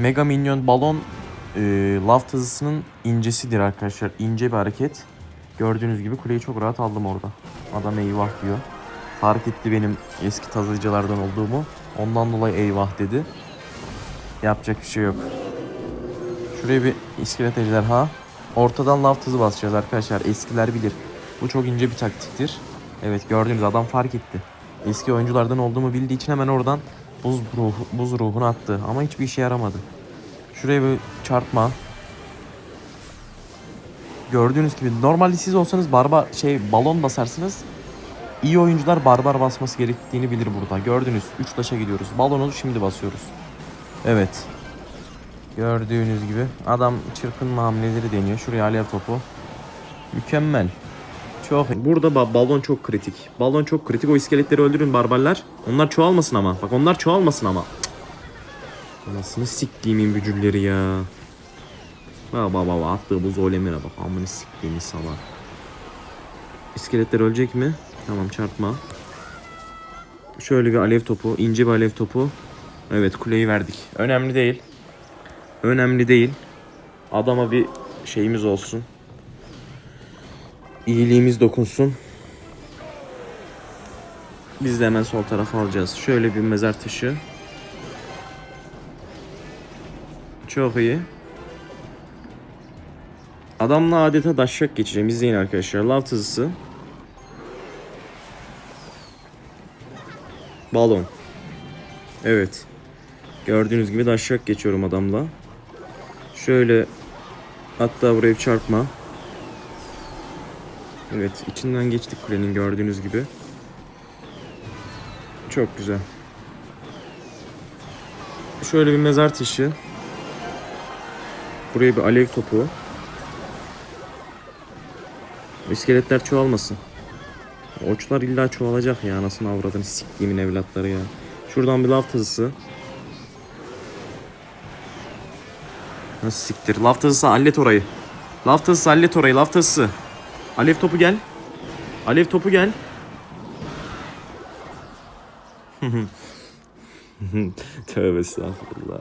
Mega Minyon balon e, laft hızısının incesidir arkadaşlar. İnce bir hareket. Gördüğünüz gibi kuleyi çok rahat aldım orada. Adam eyvah diyor. Fark etti benim eski tazıcılardan olduğumu. Ondan dolayı eyvah dedi. Yapacak bir şey yok. Şuraya bir iskelet ejderha. Ortadan laft hızı basacağız arkadaşlar. Eskiler bilir. Bu çok ince bir taktiktir. Evet gördüğünüz adam fark etti. Eski oyunculardan olduğumu bildiği için hemen oradan buz ruhu, buz ruhunu attı. Ama hiçbir işe yaramadı. Şuraya bir çarpma. Gördüğünüz gibi normalde siz olsanız barbar şey balon basarsınız. İyi oyuncular barbar basması gerektiğini bilir burada. Gördünüz 3 taşa gidiyoruz. Balonu şimdi basıyoruz. Evet. Gördüğünüz gibi adam çırpınma hamleleri deniyor. Şuraya alev topu. Mükemmel. Çok Burada ba- balon çok kritik. Balon çok kritik. O iskeletleri öldürün barbarlar. Onlar çoğalmasın ama. Bak onlar çoğalmasın ama. Cık. Anasını siktiğimin bücülleri ya. Bak bak attığı bu zolemire bak. Amını siktiğimi salak. İskeletler ölecek mi? Tamam çarpma. Şöyle bir alev topu. ince bir alev topu. Evet kuleyi verdik. Önemli değil. Önemli değil. Adama bir şeyimiz olsun. İyiliğimiz dokunsun. Biz de hemen sol tarafa alacağız. Şöyle bir mezar taşı. Çok iyi. Adamla adeta daşşak geçeceğim. İzleyin arkadaşlar. Lav hızısı. Balon. Evet. Gördüğünüz gibi daşşak geçiyorum adamla. Şöyle hatta buraya çarpma. Evet içinden geçtik kulenin gördüğünüz gibi. Çok güzel. Şöyle bir mezar taşı. Buraya bir alev topu. İskeletler çoğalmasın. Oçlar illa çoğalacak ya anasını avradını siktiğimin evlatları ya. Şuradan bir lav tazısı. Nasıl siktir? Lav tazısı hallet orayı. Lav tazısı hallet orayı. Lav tazısı. Alev topu gel. Alev topu gel. Tövbe estağfurullah.